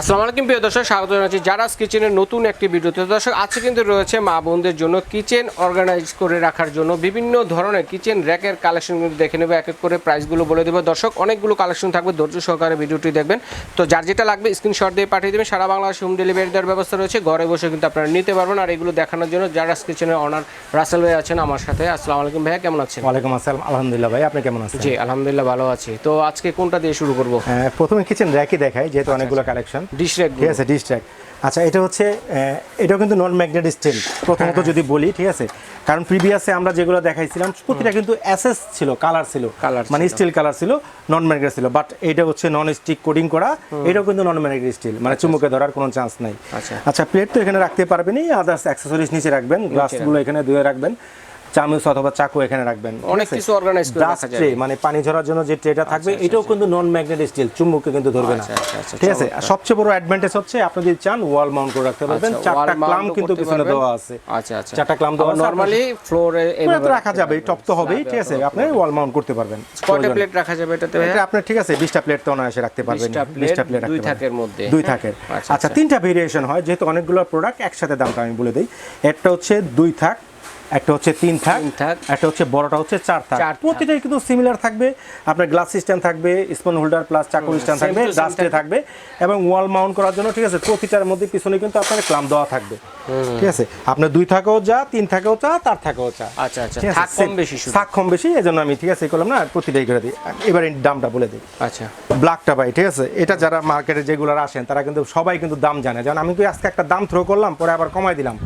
আসসালামু আলাইকুম প্রিয় দর্শক স্বাগত জানাচ্ছি জারাস কিচেনের নতুন একটি ভিডিওতে। দর্শক আজকে কিন্তু রয়েছে মা বোনদের জন্য কিচেন অর্গানাইজ করে রাখার জন্য বিভিন্ন ধরনের কিচেন র্যাকের কালেকশন কিন্তু দেখে নেবে এক এক করে প্রাইসগুলো বলে দেবো। দর্শক অনেকগুলো কালেকশন থাকবে ধৈর্য সহকারে ভিডিওটি দেখবেন। তো যার যেটা লাগবে স্ক্রিনশট দিয়ে পাঠিয়ে দেবেন। সারা বাংলাদেশ হোম ডেলিভারি দেওয়ার ব্যবস্থা রয়েছে। ঘরে বসে কিন্তু আপনারা নিতে পারবেন। আর এগুলো দেখানোর জন্য জারাস কিচেনের অনার রাসেল ভাই আছেন আমার সাথে। আসসালামু আলাইকুম ভাইয়া কেমন আছেন? ওয়ালাইকুম আসসালাম। আলহামদুলিল্লাহ ভাই আপনি কেমন আছেন? জি আলহামদুলিল্লাহ ভালো আছি। তো আজকে কোনটা দিয়ে শুরু করব? হ্যাঁ, প্রথমে কিচেন র্যাকই দেখাই যেহেতু অনেকগুলো কালেকশন। ডিশ র্যাক ঠিক আছে ডিশ র্যাক আচ্ছা এটা হচ্ছে এটাও কিন্তু নন ম্যাগনেট স্টিল প্রথমত যদি বলি ঠিক আছে? কারণ প্রিভিয়াসে আমরা যেগুলো দেখাইছিলাম প্রতিটা কিন্তু অ্যাসেস ছিল কালার ছিল Colour মানে স্টিল কালার ছিল নন ম্যাগনেট ছিল বাট এটা হচ্ছে নন স্টিক কোডিং করা এটাও কিন্তু নন ম্যাগনেট স্টিল মানে চুমুকে ধরার কোনো চান্স নাই। আচ্ছা। আচ্ছা প্লেট তো এখানে রাখতে পারবেনই আদার্স অ্যাক্সেসরিজ নিচে রাখবেন গ্লাসগুলো এখানে ধুয়ে রাখবেন। চামচ অথবা চাকু এখানে রাখবেন। অনেক কিছু organize করে রাখা যাবে। মানে পানি ঝরার জন্য যে ট্রেটা থাকবে এটাও কিন্তু নন ম্যাগনেট স্টিল চুম্বককে কিন্তু ধরবে না। আচ্ছা, আচ্ছা, আচ্ছা, ঠিক আছে? আর সবচেয়ে বড় অ্যাডভান্টেজ হচ্ছে আপনি যদি চান ওয়াল মাউন্ট করে রাখতে পারবেন। আচ্ছা, চারটা ক্লাম কিন্তু পিছনে দেওয়া আছে। আচ্ছা আচ্ছা। চারটা ক্লাম দেওয়া নরমালি ফ্লোরে তো রাখা যাবে টপ তো হবেই ঠিক আছে? আপনি ওয়াল মাউন্ট করতে পারবেন। কয়টা প্লেট রাখা যাবে এটাতে এটা আপনার ঠিক আছে বিশটা প্লেট তো অনায়াসে রাখতে পারবেন। 20টা plate, বিশটা প্লেট দুই থাকের মধ্যে, দুই? থাকের। আচ্ছা, আচ্ছা তিনটা ভেরিয়েশন হয় যেহেতু অনেকগুলো প্রোডাক্ট একসাথে দামটা আমি বলে দিই। একটা হচ্ছে দুই থাক একটা হচ্ছে তিন থাক একটা হচ্ছে বড়টা হচ্ছে চার থাক। প্রতিটাই কিন্তু সিমিলার থাকবে। আপনার গ্লাস সিস্টেম থাকবে স্পুন হোল্ডার প্লাস চাকু স্ট্যান্ড থাকবে ডাস্টে থাকবে। এবং ওয়াল মাউন্ট করার জন্য ঠিক আছে প্রতিটার মধ্যে পিছনে কিন্তু আপনার ক্লাম দেওয়া থাকবে। ঠিক আছে? আপনার দুই থাকেও যা তিন থাকেও চা তার থাকেও চা আচ্ছা আচ্ছা। থাক কম বেশি থাক কম বেশি এই জন্য আমি ঠিক আছে করলাম না প্রতিটাই করে দিই। এবার দামটা বলে দিই। আচ্ছা। ব্ল্যাকটা ভাই ঠিক আছে? এটা যারা মার্কেটে যেগুলো আসেন তারা কিন্তু সবাই কিন্তু দাম জানে। যেমন আমি কি আজকে একটা দাম থ্রো করলাম পরে আবার কমাই দিলাম।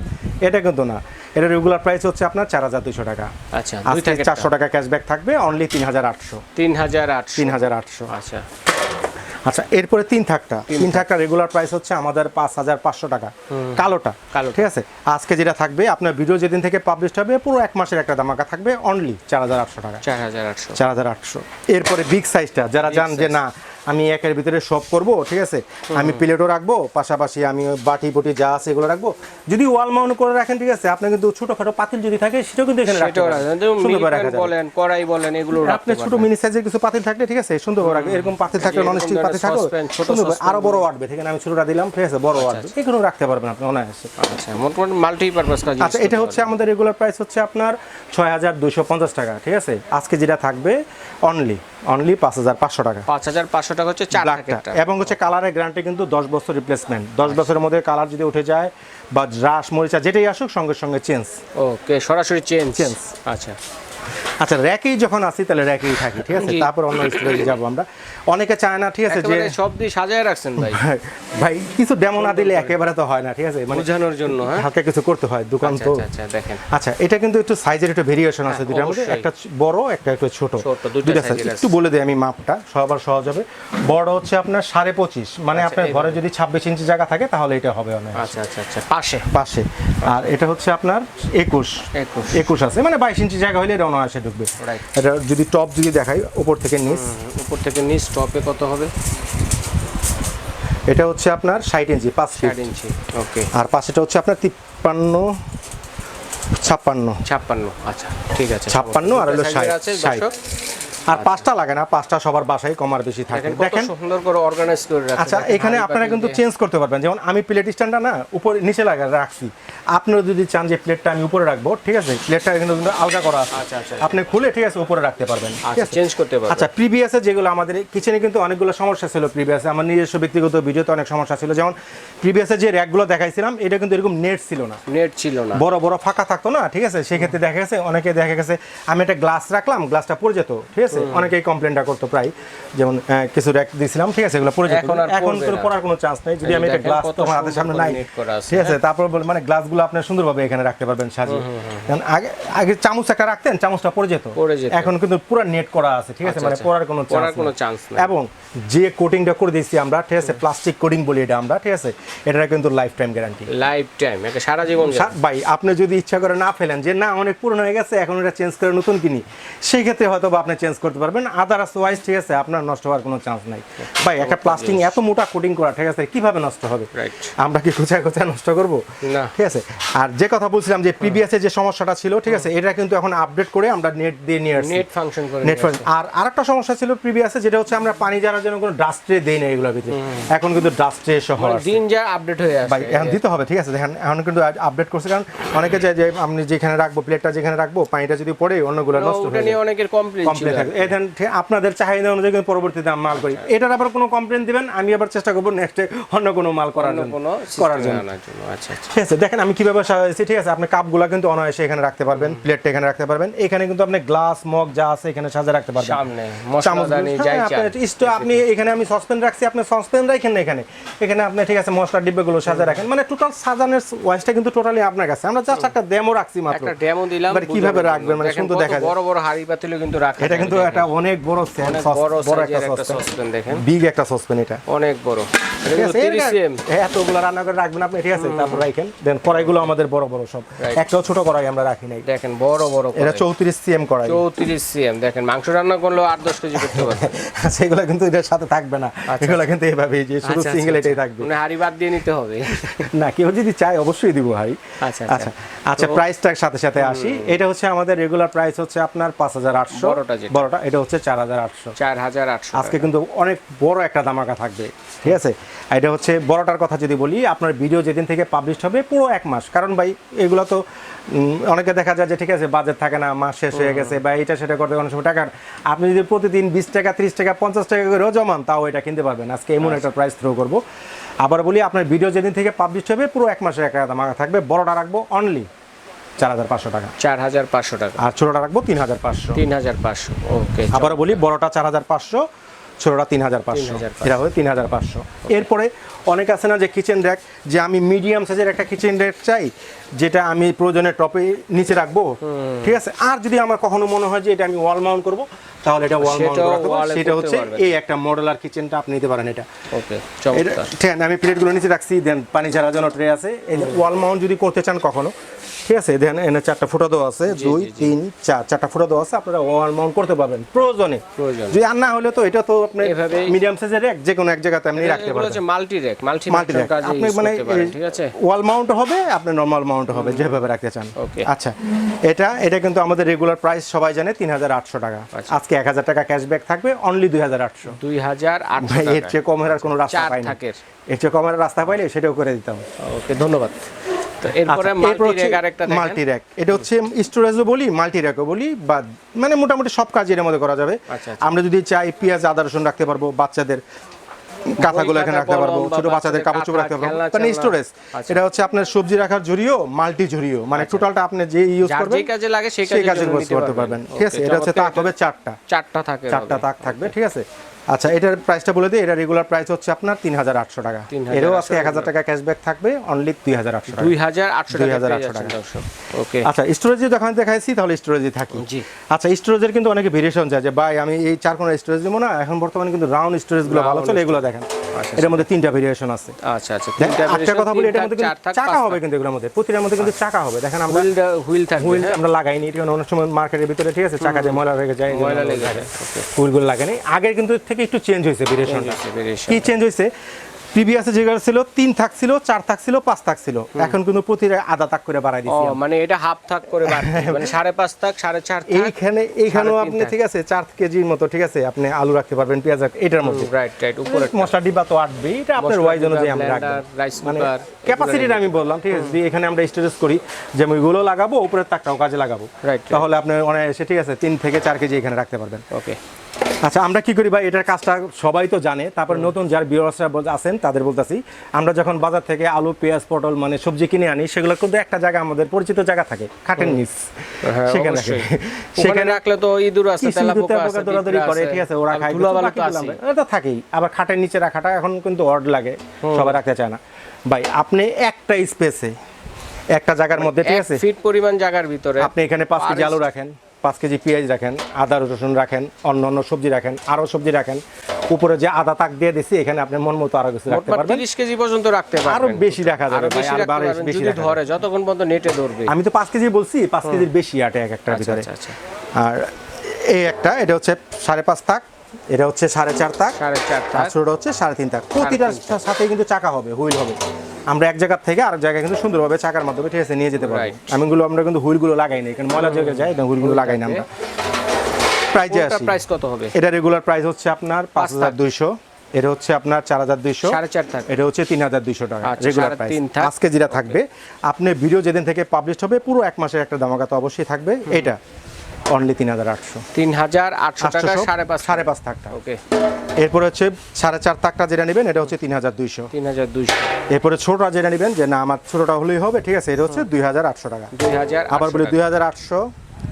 এটা কিন্তু না। এটা রেগুলার প্রাইস হচ্ছে আপনার চার হাজার দুইশো টাকা। আচ্ছা দুই আজকে থাকে চারশো টাকা ক্যাশব্যাক থাকবে অনলি তিন হাজার আটশো। তিন হাজার আটশো। তিন হাজার আটশো। আচ্ছা। আচ্ছা এরপরে তিন থাকটা। তিন থাকটা রেগুলার প্রাইস হচ্ছে আমাদের পাঁচ হাজার পাঁচশো টাকা। কালোটা কালো ঠিক আছে? আজকে যেটা থাকবে আপনার ভিডিও যেদিন থেকে পাবলিশ হবে পুরো এক মাসের একটা দামাকা থাকবে অনলি চার হাজার আটশো টাকা। চার হাজার আটশো। চার হাজার আটশো। এরপরে বিগ সাইজটা যারা জান যে না আমি একের ভিতরে সব করব ঠিক আছে? আমি প্লেটও রাখব পাশাপাশি আমি বাটি বুটি যা আছে এগুলো রাখব। যদি ওয়াল মাউন্ট করে রাখেন ঠিক আছে? আপনার কিন্তু ছোটখাটো পাতিল যদি থাকে সেটাও কিন্তু এখানে রাখতে পারেন। বলেন কড়াই বলেন এগুলো আপনি ছোট মিনি সাইজের কিছু পাতিল থাকলে ঠিক আছে? সুন্দর করে রাখবে এরকম পাতিল থাকলে নন স্টিক পাতিল থাকো। saucepan, ছোট সুন্দর আরও বড় আটবে ঠিক আছে আমি ছোটটা দিলাম ঠিক আছে? বড় ওয়াটবে এগুলো রাখতে পারবেন আপনি অনায়াসে। আচ্ছা মোটামুটি মাল্টিপারপাস কাজ আচ্ছা এটা হচ্ছে আমাদের রেগুলার প্রাইস হচ্ছে আপনার ছয় হাজার দুইশো পঞ্চাশ টাকা ঠিক আছে? আজকে যেটা থাকবে অনলি অনলি পাঁচ হাজার পাঁচশো টাকা। পাঁচ হাজার পাঁচশো টাকা হচ্ছে চার প্যাকেটটা। এবং হচ্ছে কালারের গ্যারান্টি কিন্তু দশ বছর রিপ্লেসমেন্ট দশ বছরের মধ্যে কালার যদি উঠে যায় বা রাস মরিচা যেটাই আসুক সঙ্গে সঙ্গে চেঞ্জ ওকে সরাসরি চেঞ্জ চেঞ্জ আচ্ছা। আচ্ছা র্যাকেই যখন আসি তাহলে র্যাকেই থাকি ঠিক আছে? তারপর অন্য স্টোরেজে যাব আমরা। অনেকে চায় না ঠিক আছে যে সব দিয়ে সাজায় রাখছেন ভাই। ভাই কিছু ডেমো না দিলে একেবারে তো হয় না ঠিক আছে? মানে বোঝানোর জন্য হ্যাঁ? হালকা কিছু করতে হয় দোকান আচ্ছা তো। আচ্ছা আচ্ছা দেখেন। আচ্ছা এটা কিন্তু একটু সাইজের একটু ভেরিয়েশন আছে হ্যাঁ, দুটার মধ্যে। একটা বড় একটা একটু ছোট। দুইটা size। আছে। একটু বলে দিই আমি মাপটা সবার সহজ হবে। বড় হচ্ছে আপনার সাড়ে পঁচিশ। মানে আপনার ঘরে যদি ছাব্বিশ ইঞ্চি জায়গা থাকে তাহলে এটা হবে অনেক। আচ্ছা আচ্ছা আচ্ছা। পাশে। পাশে। আর এটা হচ্ছে আপনার একুশ। একুশ। একুশ আছে। মানে বাইশ ইঞ্চি জায়গা হলে এটা অনায়াসে ঢুকবে। এটা যদি টপ যদি দেখাই উপর থেকে নিচ। উপর থেকে নিচ টপে কত হবে? এটা হচ্ছে আপনার ষাট ইঞ্চি পাঁচ ষাট ইঞ্চি ওকে আর পাশেটা হচ্ছে আপনার তিপ্পান্ন ছাপ্পান্ন। ছাপ্পান্ন আচ্ছা ঠিক আছে। ছাপ্পান্ন আর হলো ষাট আছে ষাট। আর পাঁচটা লাগে না পাঁচটা সবার বাসায় কমার বেশি থাকে। দেখেন কত সুন্দর করে অর্গানাইজ করে রাখা আচ্ছা এখানে আপনারা কিন্তু চেঞ্জ করতে পারবেন। যেমন আমি প্লেট স্ট্যান্ডটা না উপরে নিচে লাগা রাখছি। আপনারা যদি চান যে প্লেটটা আমি উপরে রাখব ঠিক আছে? প্লেটটা কিন্তু আলগা করা আছে। আচ্ছা, আচ্ছা। আপনি খুলে ঠিক আছে উপরে রাখতে পারবেন। আচ্ছা চেঞ্জ করতে পারবেন। আচ্ছা প্রিভিয়াসে যেগুলো আমাদের কিচেনে কিন্তু অনেকগুলো সমস্যা ছিল প্রিভিয়াসে আমার নিজস্ব ব্যক্তিগত ভিডিওতে অনেক সমস্যা ছিল। যেমন প্রিভিয়াসে যে র্যাকগুলো দেখাইছিলাম এটা কিন্তু এরকম নেট ছিল না। নেট ছিল না। বড় বড় ফাঁকা থাকতো না ঠিক আছে? সেক্ষেত্রে দেখা গেছে অনেকে দেখা গেছে আমি একটা গ্লাস রাখলাম গ্লাসটা পড়ে যেত ঠিক আছে? অনেকেই কমপ্লেনটা করতো প্রায় যেমন কিছু র্যাক দিয়েছিলাম ঠিক আছে এগুলো পড়ে যেত। এখন তো পড়ার কোনো চান্স নেই। যদি আমি একটা গ্লাস তোমার হাতের সামনে নাই আছে, ঠিক আছে তারপর বল- মানে গ্লাসগুলো আপনি সুন্দরভাবে এখানে রাখতে পারবেন সাজিয়ে। কারণ আগে আগে চামচ একটা রাখতেন চামচটা পড়ে যেত। এখন কিন্তু পুরো নেট করা আছে ঠিক আছে আচ্ছা, মানে আচ্ছা। পড়ার কোনো পড়ার চান্স নেই। এবং যে কোটিংটা করে দিয়েছি আমরা ঠিক আছে প্লাস্টিক কোটিং বলি এটা আমরা ঠিক আছে এটা কিন্তু life time guarantee life time একটা সারা জীবন ভাই আপনি যদি ইচ্ছা করে না ফেলেন যে না অনেক পুরনো হয়ে গেছে এখন এটা চেঞ্জ করে নতুন কিনি সেই ক্ষেত্রে হয়তো বা আপনি চেঞ্জ করতে পারবেন। আদার্স ওয়াইজ ঠিক আছে আপনার নষ্ট হওয়ার কোনো চান্স নাই। ভাই একটা প্লাস্টিক এত মোটা কোটিং করা ঠিক আছে কীভাবে নষ্ট হবে? আমরা কি কোথায় কোথায় নষ্ট করব? না। ঠিক আছে আর যে কথা বলছিলাম যে প্রিভিয়াসে যে সমস্যাটা ছিল ঠিক আছে এটা কিন্তু এখন আপডেট করে আমরা নেট দিয়ে নিয়ে নেট ফাংশন করে নেট ফাংশন আর আরেকটা সমস্যা ছিল প্রিভিয়াসে যেটা হচ্ছে আমরা পানি জারার জন্য কোনো ডাস্ট্রে দেই না এগুলোর ভিতরে এখন কিন্তু ডাস্ট্রে সহ মানে দিন যা আপডেট হয়ে ভাই এখন দিতে হবে ঠিক আছে দেখেন এখন কিন্তু আপডেট করছে কারণ অনেকে যে আপনি যেখানে রাখব প্লেটটা যেখানে রাখব পানিটা যদি পড়ে অন্যগুলো নষ্ট হয়ে যায় অনেকের কমপ্লেন থাকে। এই দেন আপনাদের চাহিদা অনুযায়ী কিন্তু পরবর্তীতে আমি মাল করি। এটার আবার কোনো কমপ্লেন দিবেন? আমি আবার চেষ্টা করব নেক্সটে অন্য কোনো মাল করার জন্য করার জন্য। আচ্ছা আচ্ছা। ঠিক আছে দেখেন আমি কীভাবে সাজাইছি ঠিক আছে আপনি কাপগুলো কিন্তু অনায়াসে এখানে রাখতে পারবেন প্লেটটা এখানে রাখতে পারবেন। এখানে কিন্তু আপনি গ্লাস মগ যা আছে এখানে সাজা রাখতে পারবেন। সামনে যাই হ্যাঁ, চান আপনি এখানে আমি সসপেন রাখছি আপনি সসপেন রাখেন না এখানে। এখানে আপনি ঠিক আছে মশলার ডিব্বাগুলো সাজা রাখেন। মানে টোটাল সাজানোর ওয়াইসটা কিন্তু টোটালি আপনার কাছে। আমরা জাস্ট একটা ডেমো রাখছি মাত্র। একটা ডেমো দিলাম এবার কীভাবে রাখবেন। মানে সুন্দর দেখা যায়। বড় বড় হাড়ি পাতিলও কিন্তু রাখা এটা কিন্তু একটা অনেক বড় বড় একটা দেখেন। বিগ একটা এটা। অনেক বড়। কিন্তু আছে 30 cm এতগুলো রান্না করে রাখবেন আপনি ঠিক আছে? তারপর রাখেন। দেন কড়াইগুলো আমাদের বড় বড় সব। একটাও ছোট কড়াই আমরা রাখি নাই। দেখেন বড় বড় এটা চৌত্রিশ সিএম কড়াই। চৌত্রিশ সিএম দেখেন মাংস রান্না করলেও আট দশ কেজি করতে পারবে। সেগুলো কিন্তু এটার সাথে থাকবে না। এগুলো কিন্তু এইভাবে যে শুধু আচ্ছা, সিঙ্গেল আচ্ছা, এটাই থাকবে। মানে হাড়ি বাদ দিয়ে নিতে হবে। না কেউ যদি চায় অবশ্যই দিব ভাই। আচ্ছা, আচ্ছা। আচ্ছা আচ্ছা প্রাইসটার সাথে সাথে আসি। এটা হচ্ছে আমাদের রেগুলার প্রাইস হচ্ছে আপনার পাঁচ হাজার আটশো। বড়টা বড়টা এটা হচ্ছে চার হাজার আটশো। চার হাজার আটশো আজকে কিন্তু অনেক বড় একটা ধামাকা থাকবে ঠিক আছে? এটা হচ্ছে বড়টার কথা যদি বলি আপনার ভিডিও যেদিন থেকে পাবলিশ হবে পুরো এক মাস। কারণ ভাই এগুলো তো অনেকে দেখা যায় যে ঠিক আছে বাজেট থাকে না মাস শেষ হয়ে গেছে বা এটা সেটা করতে অনেক সময় টাকার। আপনি যদি প্রতিদিন বিশ টাকা ত্রিশ টাকা পঞ্চাশ টাকা করেও জমান তাও এটা কিনতে পারবেন। আজকে এমন একটা প্রাইস থ্রো করব। আবার বলি আপনার ভিডিও যেদিন থেকে পাবলিশ হবে পুরো এক মাসের একটা দামাকা থাকবে। বড়টা রাখব অনলি চার হাজার পাঁচশো টাকা। চার হাজার পাঁচশো টাকা। আর ছোটোটা রাখব তিন হাজার পাঁচশো। তিন হাজার পাঁচশো। ওকে আবার বলি বড়টা চার হাজার পাঁচশো ছোটটা তিন হাজার পাঁচশো। এটা হবে তিন হাজার পাঁচশো। এরপরে অনেক আছে না যে কিচেন র্যাক যে আমি মিডিয়াম সাইজের একটা কিচেন র্যাক চাই যেটা আমি প্রয়োজনে টপে নিচে রাখব। ঠিক আছে? আর যদি আমার কখনো মনে হয় যে এটা আমি ওয়াল মাউন্ট করব তাহলে এটা ওয়াল মাউন্ট সেটা হচ্ছে এই একটা মডেলার কিচেনটা আপনি নিতে পারেন এটা। ওকে এটা চমৎকার। ঠিক আছে, আমি প্লেটগুলো নিচে রাখছি দেন পানি ছাড়ার জন্য ট্রে আছে। ওয়াল মাউন্ট যদি করতে চান কখনো ঠিক আছে দেন এনে চারটা ফুটো দেওয়া আছে দুই। তিন চার চারটা ফুটো দেওয়া আছে আপনারা ওয়াল মাউন্ট করতে পারবেন প্রয়োজনে। প্রয়োজনে। যদি আর না হলে তো এটা তো আপনি মিডিয়াম সাইজের এক যে কোনো এক জায়গাতে আপনি রাখতে পারবেন। Multi rack multi multi rack আপনি মানে ঠিক আছে? ওয়াল মাউন্ট হবে আপনি নরমাল মাউন্ট হবে যেভাবে রাখতে চান। Okay. আচ্ছা এটা এটা কিন্তু আমাদের রেগুলার প্রাইস সবাই জানে তিন হাজার আটশো টাকা। আচ্ছা। আজকে এক হাজার টাকা ক্যাশব্যাক থাকবে অনলি দুই হাজার আটশো। দুই হাজার আটশো এর চেয়ে কমের আর কোনো রাস্তা চার পাইনি। এর চেয়ে কমের রাস্তা পাইলে সেটাও করে দিতাম। ওকে ধন্যবাদ। তো এরপরে আচ্ছা, মাল্টি র্যাক আরেকটা দেখেন। মাল্টি র্যাক এটা হচ্ছে স্টোরেজও বলি মাল্টি র্যাকও বলি বা মানে মোটামুটি সব কাজ এর মধ্যে করা যাবে। আচ্ছা, আচ্ছা। আমরা যদি চাই পেঁয়াজ আদা রসুন রাখতে পারব বাচ্চাদের কাঁথাগুলো এখানে রাখতে পারব ছোট বাচ্চাদের কাপড় চোপড় রাখতে পারব। মানে স্টোরেজ। এটা হচ্ছে আপনার সবজি রাখার ঝুড়িও মাল্টি ঝুড়িও মানে টোটালটা আপনি যে ইউজ করবেন যে কাজে লাগে সেই কাজে ইউজ করতে পারবেন। ঠিক আছে এটা হচ্ছে তাক হবে চারটা। চারটা থাকে চারটা তাক থাকবে ঠিক আছে? আচ্ছা এটার প্রাইসটা বলে দিই এটা রেগুলার প্রাইস হচ্ছে আপনার তিন হাজার আটশো টাকা। 3,800 এরও আজকে এক হাজার টাকা ক্যাশব্যাক থাকবে অনলি দুই হাজার আটশো দুই হাজার আটশো 2,800 পেয়ে যাচ্ছেন টাকা। ওকে আচ্ছা স্টোরেজে যখন দেখাইছি তাহলে স্টোরেজে থাকি। জি। আচ্ছা স্টোরেজের কিন্তু অনেকে ভেরিয়েশন যায় যে ভাই আমি এই চার কোণের স্টোরেজ নেব না এখন বর্তমানে কিন্তু রাউন্ড স্টোরেজগুলো ভালো চলে এগুলো দেখেন। আচ্ছা, এটার মধ্যে তিনটা ভেরিয়েশন আছে। আচ্ছা আচ্ছা একটা কথা বলি এটার মধ্যে চাকা হবে কিন্তু এগুলোর মধ্যে। প্রতিটার মধ্যে কিন্তু চাকা হবে। দেখেন আমরা হুইল হুইল থাকবে হুইল? আমরা লাগাইনি এটা অনেক সময় মার্কেটের ভিতরে ঠিক আছে? চাকা দিয়ে ময়লা লেগে যায় ময়লা লেগে যায় ওকে হুইলগুলো লাগানি আগের কিন্তু এর থেকে একটু চেঞ্জ হয়েছে ভেরিয়েশনটা কি চেঞ্জ হয়েছে? প্রিভিয়াসে যেগুলো ছিল তিন থাক ছিল চার থাক ছিল পাঁচ থাক ছিল। এখন কিন্তু প্রতিটা আধা তাক করে বাড়াই দিচ্ছি মানে এটা হাফ থাক করে মানে সাড়ে পাঁচ থাক সাড়ে চার থাক এইখানে এইখানেও আপনি ঠিক আছে চার কেজির মতো ঠিক আছে? আপনি আলু রাখতে পারবেন পেঁয়াজ এটার মধ্যে। রাইট রাইট উপরে মশলা ডিব্বা তো আটবে এটা আপনার ওয়াইজ অনুযায়ী আমরা মানে ক্যাপাসিটিটা আমি বললাম ঠিক আছে? এখানে আমরা স্টোরেজ করি যেমন ওইগুলো লাগাবো উপরের তাকটাও কাজে লাগাবো। Right. তাহলে আপনি অনায়াসে ঠিক আছে তিন থেকে চার কেজি এখানে রাখতে পারবেন। ওকে আচ্ছা আমরা কি করি ভাই? এটার কাজটা সবাই তো জানে। তারপর নতুন যার বিয়সরা আছেন তাদের বলতেছি আমরা যখন বাজার থেকে আলু পেঁয়াজ পটল মানে সবজি কিনে আনি সেগুলো কিন্তু একটা জায়গা আমাদের পরিচিত জায়গা থাকে খাটের নিচ। হ্যাঁ, সেখানে। সেখানে রাখলে তো ইঁদুর আছে তেলাপোকা আছে দৌড়াদৌড়ি করে ঠিক আছে ওরা খায় ধুলাবালি তো। আমরা- এটা থাকেই আবার খাটের নিচে রাখাটা এখন কিন্তু অড লাগে সবাই রাখতে চায় না। ভাই আপনি একটা স্পেসে একটা জায়গার মধ্যে ঠিক আছে? ফিট পরিমাণ জায়গার ভিতরে আপনি এখানে পাঁচ কেজি আলু রাখেন। পাঁচ কেজি পেঁয়াজ রাখেন আদা রসুন রাখেন অন্য অন্য সবজি রাখেন আরও সবজি রাখেন। উপরে যে আদা তাক দিয়ে দিছি এখানে আপনি মন মতো আরও কিছু রাখতে পারবেন। 30 কেজি পর্যন্ত রাখতে পারবেন। আরও বেশি রাখা যাবে ভাই, আর রাখতে বারো পারবেন। বেশি যদি ধরে যতক্ষণ পর্যন্ত নেটে ধরবে। আমি তো পাঁচ কেজি বলছি পাঁচ কেজির বেশি আটে এক একটার আচ্ছা ভিতরে। আচ্ছা আচ্ছা। আর এই একটা এটা হচ্ছে সাড়ে পাঁচ তাক এটা হচ্ছে সাড়ে চার তাক। সাড়ে চার আর থাক ছোটটা হচ্ছে সাড়ে তিন তাক। প্রতিটার সাথে কিন্তু চাকা হবে হুইল হবে। আমরা এক জায়গা থেকে আরেক জায়গায় কিন্তু সুন্দরভাবে চাকার মাধ্যমে ঠিক আছে নিয়ে যেতে Right. আমিগুলো আমরা কিন্তু হুইলগুলো লাগাই না এখানে ময়লা জায়গায় যায় এটা হুইলগুলো লাগাই না আমরা। প্রাইজে আসি। প্রাইস কত হবে? এটা রেগুলার প্রাইস হচ্ছে আপনার পাঁচ হাজার দুইশো এটা হচ্ছে আপনার চার হাজার দুইশো এটা হচ্ছে তিন হাজার দুইশো টাকা রেগুলার প্রাইস। আজকে যেটা থাকবে। আপনি ভিডিও যেদিন থেকে পাবলিশ হবে পুরো এক মাসের একটা দামাকা তো অবশ্যই থাকবে। এটা। অনলি তিন হাজার আটশো। তিন হাজার আটশো টাকা সাড়ে পাঁচ সাড়ে পাঁচ থাকটা। ওকে। এরপরে হচ্ছে সাড়ে চার তাকটা যেটা নেবেন এটা হচ্ছে তিন হাজার দুইশো। তিন হাজার দুইশো। এরপরে ছোটটা যেটা নেবেন যে না আমার ছোটটা হলেই হবে ঠিক আছে এটা হচ্ছে দুই হাজার আটশো টাকা। দুই হাজার আবার বলি দুই হাজার আটশো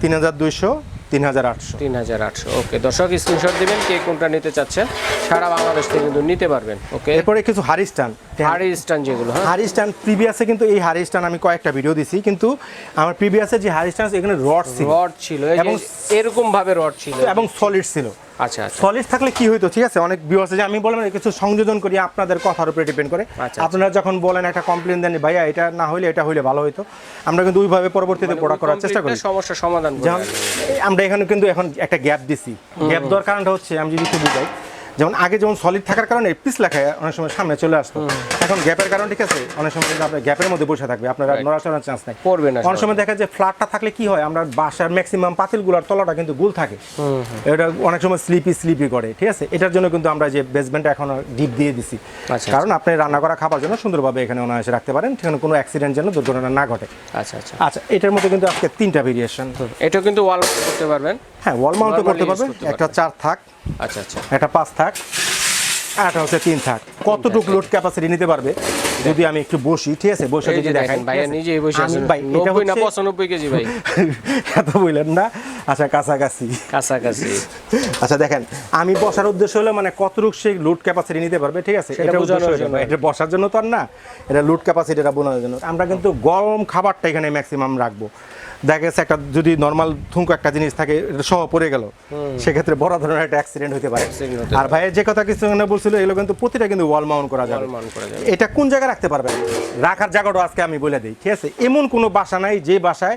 তিন হাজার দুইশো তিন হাজার আটশো। তিন হাজার আটশো ওকে। দর্শক স্ক্রিনশট দিবেন কে কোনটা নিতে চাচ্ছেন সারা বাংলাদেশ থেকে কিন্তু নিতে পারবেন ওকে। এরপরে কিছু হারি স্টান হাড়ি স্টান যেগুলো হ্যাঁ। প্রিভিয়াসে কিন্তু এই স্টান আমি কয়েকটা ভিডিও দিছি কিন্তু আমার প্রিভিয়াসে যে স্টান এখানে রড ছিল। রড ছিল এবং- এরকম ভাবে রড ছিল এবং সলিড ছিল। আচ্ছা আচ্ছা। সলিড থাকলে কি হইতো ঠিক আছে? অনেক যে আমি বললাম কিছু সংযোজন করি আপনাদের কথার উপরে ডিপেন্ড করে। আচ্ছা। আপনারা যখন বলেন একটা কমপ্লেন দেন ভাইয়া এটা না হলে এটা হইলে ভালো হইতো। আমরা কিন্তু ওইভাবে পরবর্তীতে প্রোডাক্ট করার চেষ্টা করি। সমস্যার সমাধান আমরা এখানে কিন্তু এখন একটা গ্যাপ দিছি। গ্যাপ দেওয়ার কারণটা হচ্ছে আমি যদি একটু বুঝাই যেমন আগে যেমন সলিড থাকার কারণে পিস লেখায় অনেক সময় সামনে চলে আসতো। এখন গ্যাপের কারণ ঠিক আছে? অনেক সময় কিন্তু আপনার গ্যাপের মধ্যে বসে থাকবে আপনার. নড়াচড়ার চান্স নাই। পড়বে না অনেক সময় দেখা যায় ফ্ল্যাটটা থাকলে কি হয় আমরা বাসার ম্যাক্সিমাম পাতিলগুলোর তলাটা কিন্তু গুল থাকে। এটা অনেক সময় স্লিপি স্লিপি করে ঠিক আছে? এটার জন্য কিন্তু আমরা যে বেসমেন্টটা এখন ডিপ দিয়ে দিছি। আচ্ছা, কারণ আপনি রান্না করা খাবার জন্য সুন্দরভাবে এখানে অনায়াসে রাখতে পারেন সেখানে কোনো অ্যাক্সিডেন্ট যেন দুর্ঘটনা না ঘটে। আচ্ছা আচ্ছা। আচ্ছা এটার মধ্যে কিন্তু আজকে তিনটা ভেরিয়েশন এটাও কিন্তু ওয়াল করতে পারবেন। হ্যাঁ ওয়াল মাউন্টও Normally করতে পারবেন। একটা চার থাক। আচ্ছা আচ্ছা। একটা পাঁচ থাক একটা হচ্ছে তিন থাক। কতটুকু লোড ক্যাপাসিটি নিতে পারবে? যদি আমি একটু বসি ঠিক আছে? বসে যদি দেখেন ভাইয়া নিজে নিজেই বসে আছেন। ভাই এটা হচ্ছে পঁচানব্বই কেজি ভাই। এত বইলেন না। আচ্ছা কাছাকাছি। কাছাকাছি। আচ্ছা দেখেন আমি বসার উদ্দেশ্য হলো মানে কতটুকু সে লোড ক্যাপাসিটি নিতে পারবে ঠিক আছে? এটা বোঝানোর জন্য। এটা বসার জন্য তো আর না এটা লোড ক্যাপাসিটিটা বোঝানোর জন্য। আমরা কিন্তু গরম খাবারটা এখানে ম্যাক্সিমাম রাখব। দেখা গেছে একটা যদি নর্মাল থুঙ্কো একটা জিনিস থাকে সহ পড়ে গেল। সেক্ষেত্রে বড় ধরনের একটা অ্যাক্সিডেন্ট হতে পারে। আর ভাইয়ের যে কথা কিছু না বলছিল এগুলো কিন্তু প্রতিটা কিন্তু ওয়াল মাউন্ট করা যাবে। করা যাবে। এটা কোন জায়গায় রাখতে পারবেন? রাখার জায়গাটা আজকে আমি বলে দিই ঠিক আছে? এমন কোনো বাসা নাই যে বাসায়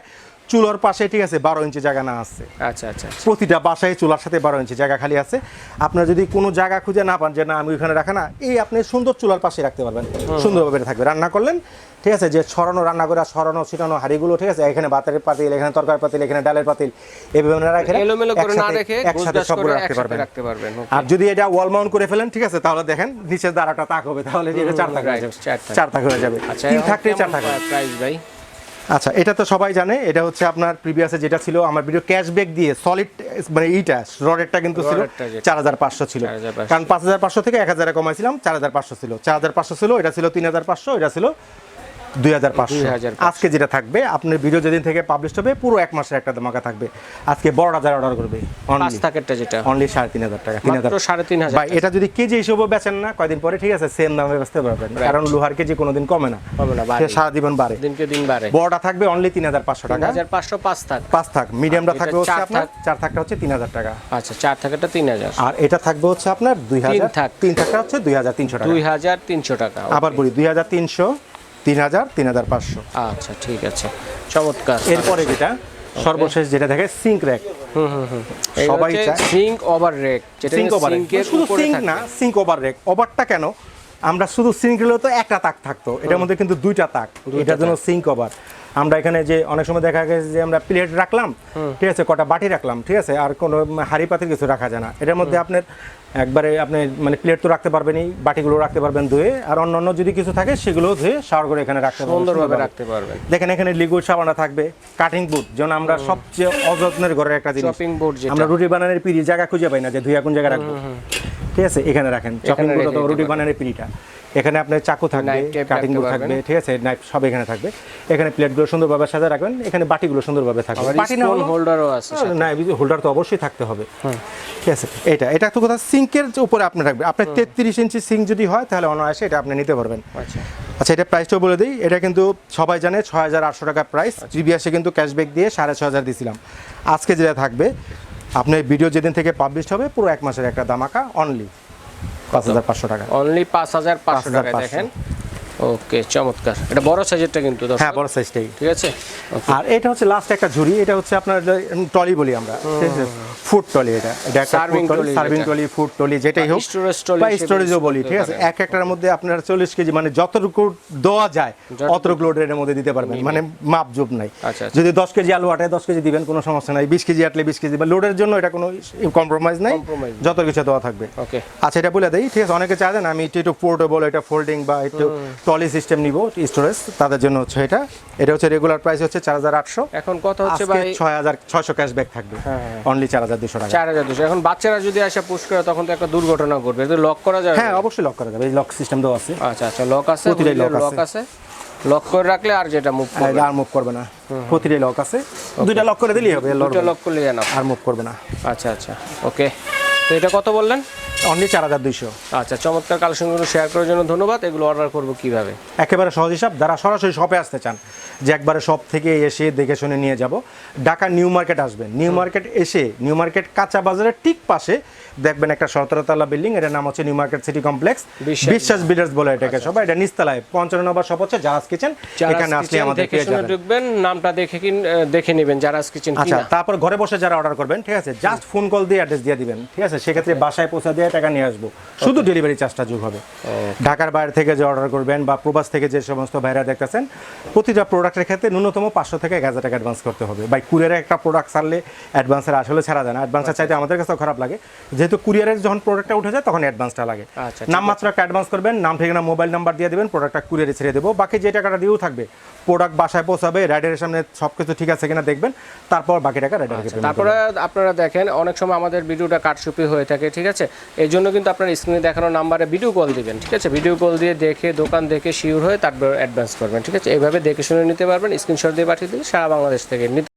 চুলোর পাশে ঠিক আছে বারো ইঞ্চি জায়গা না আছে। আচ্ছা আচ্ছা আচ্ছা। প্রতিটা বাসায় চুলার সাথে বারো ইঞ্চি জায়গা খালি আছে। আপনার যদি কোনো জায়গা খুঁজে না পান যে না আমি ওইখানে রাখা না এই আপনি সুন্দর চুলার পাশে রাখতে পারবেন। সুন্দরভাবে থাকবে। রান্না করলেন ঠিক আছে যে ছড়ানো রান্না করে ছড়ানো ছিটানো হাড়িগুলো ঠিক আছে এখানে ভাতের পাতিল এখানে তরকারি পাতিল এখানে ডালের পাতিল এইভাবে না রাখে এলোমেলো করে না একসাথে- সবগুলো রাখতে পারবেন. আর যদি এটা ওয়াল মাউন্ট করে ফেলেন ঠিক আছে তাহলে দেখেন নিচের দ্বারাটা তাক হবে তাহলে এটা চার থাক হয়ে যাবে। চার থাক। হয়ে যাবে। আচ্ছা তিন থাকলে চার থাক প্রাইস ভাই? আচ্ছা এটা তো সবাই জানে এটা হচ্ছে আপনার প্রিভিয়াসে যেটা ছিল আমার ভিডিও ক্যাশব্যাক দিয়ে সলিড মানে এইটা রডেরটা কিন্তু ছিল। চার হাজার পাঁচশো ছিল। কারণ পাঁচ হাজার পাঁচশো থেকে এক হাজারে কমাইছিলাম চার হাজার পাঁচশো ছিল। চার হাজার পাঁচশো ছিল এটা ছিল তিন হাজার পাঁচশো এটা ছিল দুই হাজার পাঁচশো। আজকে যেটা থাকবে আপনার ভিডিও যেদিন থেকে পাবলিশ হবে পুরো এক মাসের একটা ধামাকা থাকবে। আজকে বড় হাজার অর্ডার করবে। পাঁচ যেটা। অনলি সাড়ে তিন হাজার টাকা তিন হাজার। সাড়ে তিন হাজার এটা যদি কেজি হিসেবে বেচেন না কয়দিন পরে? ঠিক আছে সেম দামে বেচতে পারবেন। কারণ লোহার কেজি কোনোদিন কমে না। কমে না, সারা জীবন বাড়ে। দিনকে দিন বাড়ে। বড়টা থাকবে অনলি তিন হাজার পাঁচশো টাকা। হাজার পাঁচশো পাঁচ থাক। পাঁচ থাক। মিডিয়ামটা থাকবে হচ্ছে আপনার চার থাকটা হচ্ছে তিন হাজার টাকা। আচ্ছা চার থাকাটা তিন হাজার। আর এটা থাকবে হচ্ছে আপনার দুই হাজার তিন থাকটা হচ্ছে দুই হাজার তিনশো টাকা। দুই হাজার তিনশো টাকা আবার বলি দুই হাজার তিনশো তিন হাজার তিন হাজার পাঁচশো। আচ্ছা ঠিক আছে। চমৎকার এরপরে যেটা সর্বশেষ যেটা দেখে সিঙ্ক র্যাক। সবাই চায়। Sink over rack sink over সিঙ্কের শুধু সিঙ্ক না সিঙ্ক ওভার রেক ওভারটা কেন? আমরা শুধু সিঙ্ক হলেও তো একটা তাক থাকতো। এটার মধ্যে কিন্তু দুইটা তাক। এটার জন্য সিঙ্ক ওভার। আমরা এখানে যে অনেক সময় দেখা গেছে যে আমরা প্লেট রাখলাম ঠিক আছে কটা বাটি রাখলাম ঠিক আছে আর কোনো হাড়ি পাতির কিছু রাখা যায় না। এটার মধ্যে আপনার একবারে আপনি মানে প্লেট তো রাখতে পারবেনই বাটিগুলো রাখতে পারবেন ধুয়ে আর অন্যান্য যদি কিছু থাকে সেগুলো ধুয়ে শাওয়ার করে এখানে রাখতে পারবেন। সুন্দরভাবে। রাখতে পারবেন। দেখেন এখানে লিকুইড সাবানা থাকবে কাটিং বুট যেন আমরা সবচেয়ে অযত্নের ঘরের একটা জিনিস। চপিং বোর্ড যেটা। আমরা রুটি বানানোর পিড়ি জায়গা খুঁজে পাই না যে ধুইয়া কোন জায়গায় রাখব। ঠিক আছে এখানে রাখেন। চপিং বোর্ড রুটি বানানোর পিড়িটা। এখানে আপনার চাকু থাকবে কাটিং বোর্ড থাকবে ঠিক আছে? নাইফ সব এখানে থাকবে। এখানে প্লেটগুলো সুন্দরভাবে সাজা রাখবেন। এখানে বাটিগুলো সুন্দরভাবে থাকবে। বাটি না হোল্ডারও আছে সাথে। না হোল্ডার তো অবশ্যই থাকতে হবে। ঠিক আছে? এটা এটা তো কথা সিঙ্কের উপরে আপনি রাখবেন। আপনার তেত্রিশ ইঞ্চি সিঙ্ক যদি হয় তাহলে অনায়াসে এটা আপনি নিতে পারবেন। আচ্ছা। আচ্ছা এটা প্রাইসটাও বলে দিই। এটা কিন্তু সবাই জানে ছয় হাজার আটশো টাকা প্রাইস জিবিএসে কিন্তু ক্যাশব্যাক দিয়ে সাড়ে ছ হাজার দিয়েছিলাম আজকে যেটা থাকবে আপনার ভিডিও যেদিন থেকে পাবলিশ হবে পুরো এক মাসের একটা দামাকা অনলি পাঁচ হাজার পাঁচশো টাকা। অনলি পাঁচ হাজার পাঁচশো টাকা দেখেন। ওকে চমৎকার। এটা বড় সাইজেরটা কিন্তু হ্যাঁ বড় সাইজটাই। ঠিক আছে? আর এটা হচ্ছে লাস্ট একটা ঝুড়ি এটা হচ্ছে আপনার টলি বলি আমরা। ঠিক আছে? ফুড টলি এটা। এটা Serving trolley serving. Trolley food trolley যেটাই হোক। storage trolley বা স্টোরেজও বলি ঠিক আছে? এক একটার মধ্যে আপনার চল্লিশ কেজি মানে যতটুকু দেওয়া যায় অতটুকু লোডের মধ্যে দিতে পারবেন। মানে মাপ জোপ নাই। আচ্ছা, আচ্ছা। যদি দশ কেজি আলু আটায় দশ কেজি দিবেন কোনো সমস্যা নাই। বিশ কেজি আটলে বিশ কেজি বা লোডের জন্য এটা কোনো কম্প্রোমাইজ নাই। যত কিছু দেওয়া থাকবে। ওকে আচ্ছা এটা বলে দেই ঠিক আছে? অনেকে চায় দেন আমি একটু একটু পোর্টেবল এটা ফোল্ডিং বা একটু টলি সিস্টেম নিব স্টোরেজ তাদের জন্য হচ্ছে এটা। এটা হচ্ছে রেগুলার প্রাইস হচ্ছে চার হাজার আটশো। এখন কত হচ্ছে ভাই ছয় হাজার ছয়শো ক্যাশব্যাক থাকবে। অনলি চার হাজার দুশো টাকা। চার হাজার দুশো। এখন বাচ্চারা যদি আসে পুশ করে তখন তো একটা দুর্ঘটনা ঘটবে। এটা লক করা যাবে? হ্যাঁ অবশ্যই লক করা যাবে। এই লক সিস্টেম দেওয়া আছে। আচ্ছা আচ্ছা লক আছে লক আছে। লক করে রাখলে আর যেটা মুভ করবে আর মুভ করবে না। প্রতিটাই লক আছে। দুইটা লক করে দিলেই হবে দুটো লক করলে জানা আর মুভ করবে না। আচ্ছা আচ্ছা ওকে তো এটা কত বললেন? অনলি চার হাজার দুইশো। আচ্ছা চমৎকার কালেকশনগুলো শেয়ার করার জন্য ধন্যবাদ। এগুলো অর্ডার করব কীভাবে? একেবারে সহজ হিসাব যারা সরাসরি শপে আসতে চান যে একবারে সব থেকে এসে দেখে শুনে নিয়ে যাব। ঢাকা নিউ মার্কেট আসবেন। নিউ মার্কেট এসে নিউ মার্কেট কাঁচা বাজারের ঠিক পাশে দেখবেন একটা সতেরোতলা বিল্ডিং এটার নাম হচ্ছে new market city complex. Biswas- builders বলে এটাকে সবাই এটা নিচতলায়। পঞ্চান্ন নম্বর সব হচ্ছে জাহাজ কিচেন এখানে আসলে আমাদের দেখে পেয়ে যাবেন। ঢুকবেন নামটা দেখে কিন দেখে নেবেন যারা কিচেন আচ্ছা তারপর ঘরে বসে যারা অর্ডার করবেন ঠিক আছে? জাস্ট ফোন কল দিয়ে অ্যাড্রেস দিয়ে দিবেন ঠিক আছে? সেক্ষেত্রে বাসায় পৌঁছা দিয়ে টাকা নিয়ে আসব। শুধু ডেলিভারি চার্জটা যোগ হবে। ঢাকার বাইরে থেকে যে অর্ডার করবেন বা প্রবাস থেকে যে সমস্ত ভাইরা দেখতেছেন প্রতিটা প্রোডাক্টের ক্ষেত্রে ন্যূনতম পাঁচশো থেকে এক হাজার টাকা অ্যাডভান্স করতে হবে। বাই কুরিয়ারে একটা প্রোডাক্ট ছাড়লে অ্যাডভান্সের আসলে ছাড়া যায় না। অ্যাডভান্সের চাইতে আমাদের কাছেও খারাপ লাগে। যেহেতু কুরিয়ারের যখন প্রোডাক্টটা উঠে যায় তখন অ্যাডভান্সটা লাগে। আচ্ছা, নাম মাত্র একটা অ্যাডভান্স করবেন নাম ঠিকানা মোবাইল নাম্বার দিয়ে দেবেন প্রোডাক্টটা কুরিয়ারে ছেড়ে দেবো। বাকি যে টাকাটা দিয়েও থাকবে প্রোডাক্ট বাসায় পৌঁছাবে রাইডারের সামনে সব কিছু ঠিক আছে কিনা দেখবেন তারপর বাকি টাকা রাইডারকে তারপরে আপনারা দেখেন অনেক সময় আমাদের ভিডিওটা কাটসুপি হয়ে থাকে ঠিক আছে? এই জন্য কিন্তু আপনার স্ক্রিনে দেখানো নাম্বারে ভিডিও কল দিবেন ঠিক আছে? ভিডিও কল দিয়ে দেখে দোকান দেখে শিওর হয়ে তারপর অ্যাডভান্স করবেন ঠিক আছে? এইভাবে দেখে শুনে নিতে পারবেন স্ক্রিনশট দিয়ে পাঠিয়ে দিলে সারা বাংলাদেশ থেকে। নিতে